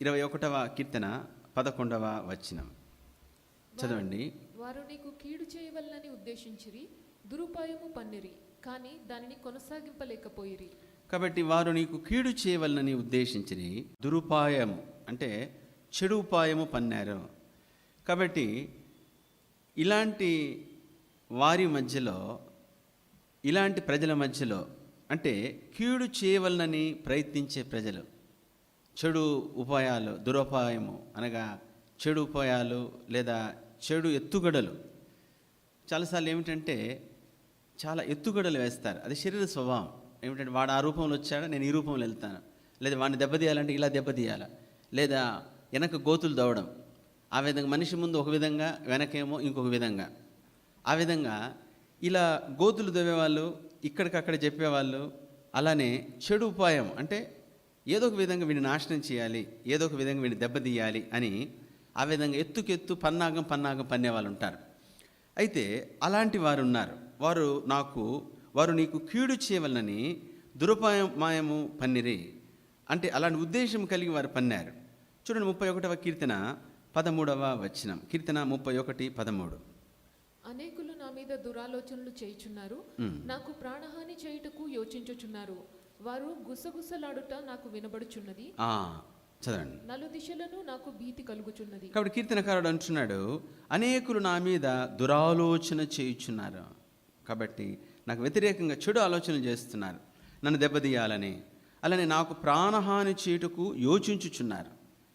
ఇరవై ఒకటవ కీర్తన పదకొండవ వచనం. చదవండి. వారు నీకు కీడు చేయవలనని ఉద్దేశించిరి దురుపాయము పన్నిరి కానీ దానిని కొనసాగింపలేకపోయిరి. కాబట్టి వారు నీకు కీడు చేయవలనని ఉద్దేశించి దురుపాయము అంటే చెడు ఉపాయము పన్నారు. కాబట్టి ఇలాంటి వారి మధ్యలో ఇలాంటి ప్రజల మధ్యలో అంటే కీడు చేయవలనని ప్రయత్నించే ప్రజలు చెడు ఉపాయాలు దురోపాయము అనగా చెడు ఉపాయాలు లేదా చెడు ఎత్తుగడలు. చాలాసార్లు ఏమిటంటే చాలా ఎత్తుగడలు వేస్తారు. అది శరీర స్వభావం. ఏమిటంటే వాడు ఆ రూపంలో వచ్చాడు నేను ఈ రూపంలో వెళ్తాను. లేదా వాడిని దెబ్బతీయాలంటే ఇలా దెబ్బతీయాల. లేదా వెనక గోతులు దవ్వడం ఆ విధంగా మనిషి ముందు ఒక విధంగా వెనకేమో ఇంకొక విధంగా. ఆ విధంగా ఇలా గోతులు దవ్వేవాళ్ళు ఇక్కడికక్కడ చెప్పేవాళ్ళు అలానే చెడు ఉపాయం అంటే ఏదో ఒక విధంగా వీడిని నాశనం చేయాలి ఏదో ఒక విధంగా వీడిని దెబ్బతీయాలి అని ఆ విధంగా ఎత్తుకెత్తు పన్నాగం పన్నాగం పన్నే వాళ్ళు ఉంటారు. అయితే అలాంటి వారు ఉన్నారు. వారు నాకు వారు నీకు కీడు చేయవలనని దురుపాయమాయము పన్నిరి. అంటే అలాంటి ఉద్దేశం కలిగి వారు పన్నారు. చూడండి ముప్పై ఒకటవ కీర్తన పదమూడవ వచనం. కీర్తన ముప్పై ఒకటి పదమూడు. అనేకులు నా మీద దురాలోచనలు చేయుచున్నారు. నాకు ప్రాణహాని చేయుటకు యోచించుచున్నారు. వారు గుసగుసలాడుట నాకు వినబడుచున్నది. ఆ, చదవండి. నలు దిశలను నాకు భీతి కలుగుచున్నది. కాబట్టి కీర్తనకారుడు అంటున్నాడు అనేకులు నా మీద దురాలోచన చేయుచున్నారు. కాబట్టి నాకు వ్యతిరేకంగా చెడు ఆలోచనలు చేస్తున్నారు. నన్ను దెబ్బతీయాలని అలానే నాకు ప్రాణహాని చేయుటకు యోచించుచున్నారు.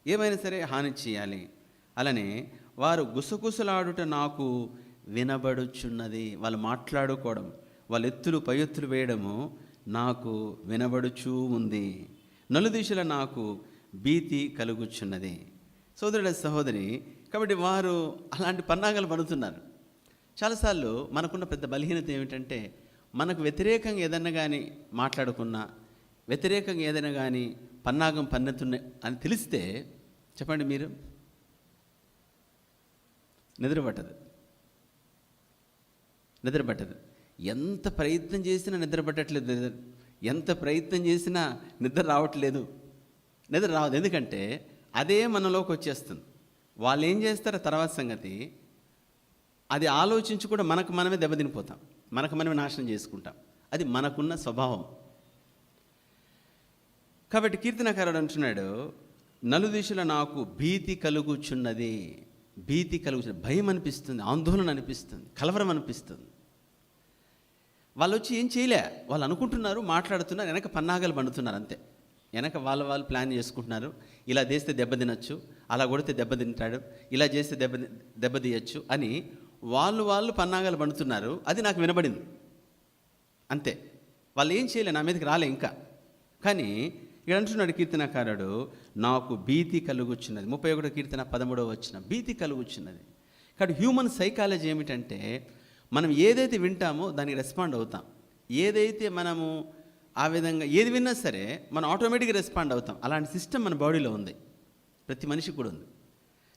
ఏమైనా సరే హాని చేయాలి. అలానే వారు గుసగుసలాడుట నాకు వినబడుచున్నది. వాళ్ళు మాట్లాడుకోవడం వాళ్ళ ఎత్తులు పై ఎత్తులు వేయడము నాకు వినబడుచూ ఉంది. నలుదిశల నాకు భీతి కలుగుచున్నది. సోదరుడ సహోదరి కాబట్టి వారు అలాంటి పన్నాగాలు పడుతున్నారు. చాలాసార్లు మనకున్న పెద్ద బలహీనత ఏమిటంటే మనకు వ్యతిరేకంగా ఏదన్నా కానీ మాట్లాడుకున్నా వ్యతిరేకంగా ఏదైనా కానీ పన్నాగం పన్నుతున్న అని తెలిస్తే చెప్పండి మీరు. నిద్ర పట్టదు నిద్ర పట్టదు ఎంత ప్రయత్నం చేసినా నిద్ర పట్టట్లేదు నిద్ర ఎంత ప్రయత్నం చేసినా నిద్ర రావట్లేదు. నిద్ర రావద్దు ఎందుకంటే అదే మనలోకి వచ్చేస్తుంది. వాళ్ళు ఏం చేస్తారో తర్వాత సంగతి అది ఆలోచించి కూడా మనకు మనమే దెబ్బతినిపోతాం. మనకు మనమే నాశనం చేసుకుంటాం. అది మనకున్న స్వభావం. కాబట్టి కీర్తనకారుడు అంటున్నాడు నలుదిశల నాకు భీతి కలుగుచున్నది. భీతి కలుగుచున్నది. భయం అనిపిస్తుంది ఆందోళన అనిపిస్తుంది కలవరం అనిపిస్తుంది. వాళ్ళు వచ్చి ఏం చేయలే? వాళ్ళు అనుకుంటున్నారు మాట్లాడుతున్నారు వెనక పన్నాగాలు పండుతున్నారు అంతే. వెనక వాళ్ళ వాళ్ళు ప్లాన్ చేసుకుంటున్నారు. ఇలా చేస్తే దెబ్బ తినొచ్చు అలా కొడితే దెబ్బ తింటాడు ఇలా చేస్తే దెబ్బ దెబ్బ తీయచ్చు అని వాళ్ళు వాళ్ళు పన్నాగాలు పండుతున్నారు. అది నాకు వినబడింది. అంతే. వాళ్ళు ఏం చేయలే నా మీదకి రాలే ఇంకా. కానీ ఇక్కడ అంటున్నాడు కీర్తనకారుడు నాకు భీతి కలుగుచున్నది. ముప్పై ఒకటో కీర్తన పదమూడవ వచ్చిన భీతి కలుగుచున్నది. కాబట్టి హ్యూమన్ సైకాలజీ ఏమిటంటే మనం ఏదైతే వింటామో దానికి రెస్పాండ్ అవుతాం. ఏదైతే మనము ఆ విధంగా ఏది విన్నా సరే మనం ఆటోమేటిక్గా రెస్పాండ్ అవుతాం. అలాంటి సిస్టమ్ మన బాడీలో ఉంది. ప్రతి మనిషికి కూడా ఉంది.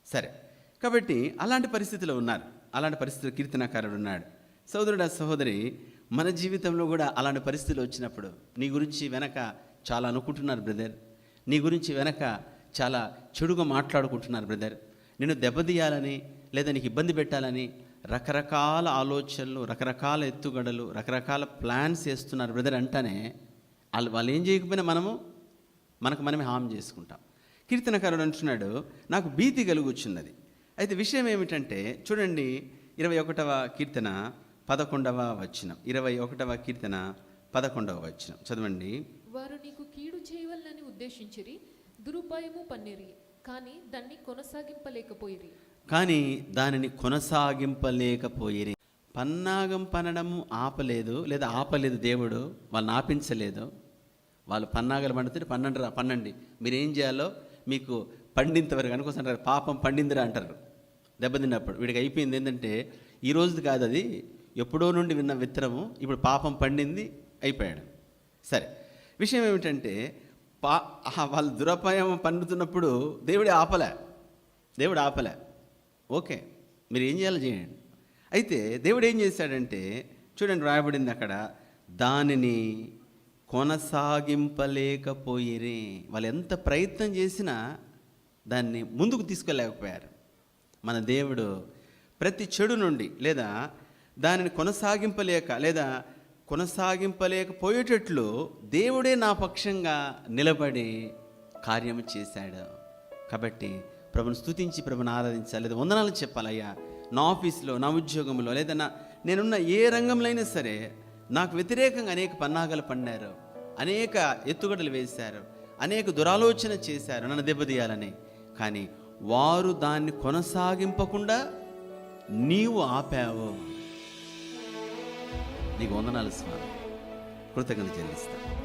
సరే. కాబట్టి అలాంటి పరిస్థితిలో ఉన్నారు. అలాంటి పరిస్థితిలో కీర్తనకారుడు ఉన్నాడు. సోదరుడు సహోదరి మన జీవితంలో కూడా అలాంటి పరిస్థితులు వచ్చినప్పుడు నీ గురించి వెనక చాలా అనుకుంటున్నారు బ్రదర్. నీ గురించి వెనక చాలా చెడుగా మాట్లాడుకుంటున్నారు బ్రదర్. నేను దెబ్బతీయాలని లేదా నీకు ఇబ్బంది పెట్టాలని రకరకాల ఆలోచనలు రకరకాల ఎత్తుగడలు రకరకాల ప్లాన్స్ వేస్తున్నారు బ్రదర్ అంటేనే వాళ్ళు వాళ్ళు ఏం చేయకపోయినా మనము మనకు మనమే హామ్ చేసుకుంటాం. కీర్తనకారుడు అంటున్నాడు నాకు భీతి కలుగుచున్నది. అయితే విషయం ఏమిటంటే చూడండి ఇరవై ఒకటవ కీర్తన పదకొండవ వచ్చినం ఇరవై ఒకటవ కీర్తన పదకొండవ వచ్చినం చదవండి. వారు నీకు కీడు చేయవలనని ఉద్దేశించిరి దురుపాయము పన్నిరి కానీ దాన్ని కొనసాగింపలేకపోయిరి. కానీ దానిని కొనసాగింపలేకపోయిరి పన్నాగం పనడము ఆపలేదు లేదా ఆపలేదు దేవుడు వాళ్ళని ఆపించలేదు. వాళ్ళు పన్నాగలు పండుతుంటే పన్నండి రా పన్నండి. మీరేం చేయాలో మీకు పండింతవరకు అనుకోసం అంటారు పాపం పండిందిరా అంటారు. దెబ్బతిన్నప్పుడు వీడికి అయిపోయింది ఏంటంటే ఈ రోజుది కాదు అది. ఎప్పుడో నుండి విన్న విత్తనము ఇప్పుడు పాపం పండింది అయిపోయాడు. సరే. విషయం ఏమిటంటే పా వాళ్ళు దురపాయం పండుతున్నప్పుడు దేవుడు ఆపలే. దేవుడు ఆపలే. ఓకే మీరు ఏం చేయాలో చేయండి. అయితే దేవుడు ఏం చేశాడంటే చూడండి రాయబడింది అక్కడ దానిని కొనసాగింపలేకపోయిరే. వాళ్ళు ఎంత ప్రయత్నం చేసినా దాన్ని ముందుకు తీసుకెళ్ళలేకపోయారు. మన దేవుడు ప్రతి చెడు నుండి లేదా దానిని కొనసాగింపలేక లేదా కొనసాగింపలేకపోయేటట్లు దేవుడే నా పక్షంగా నిలబడి కార్యము చేశాడు. కాబట్టి ప్రభుని స్తుతించి ప్రభుని ఆరాధించాలి. లేదా వందనాలు చెప్పాలయ్యా నా ఆఫీస్లో నా ఉద్యోగంలో లేదా నా నేనున్న ఏ రంగంలో అయినా సరే నాకు వ్యతిరేకంగా అనేక పన్నాగాలు పన్నారు అనేక ఎత్తుగడలు వేశారు అనేక దురాలోచన చేశారు నన్ను దెబ్బతీయాలని. కానీ వారు దాన్ని కొనసాగింపకుండా నీవు ఆపావు. నీకు వందనాలు స్వామి. కృతజ్ఞత చెల్లిస్తాను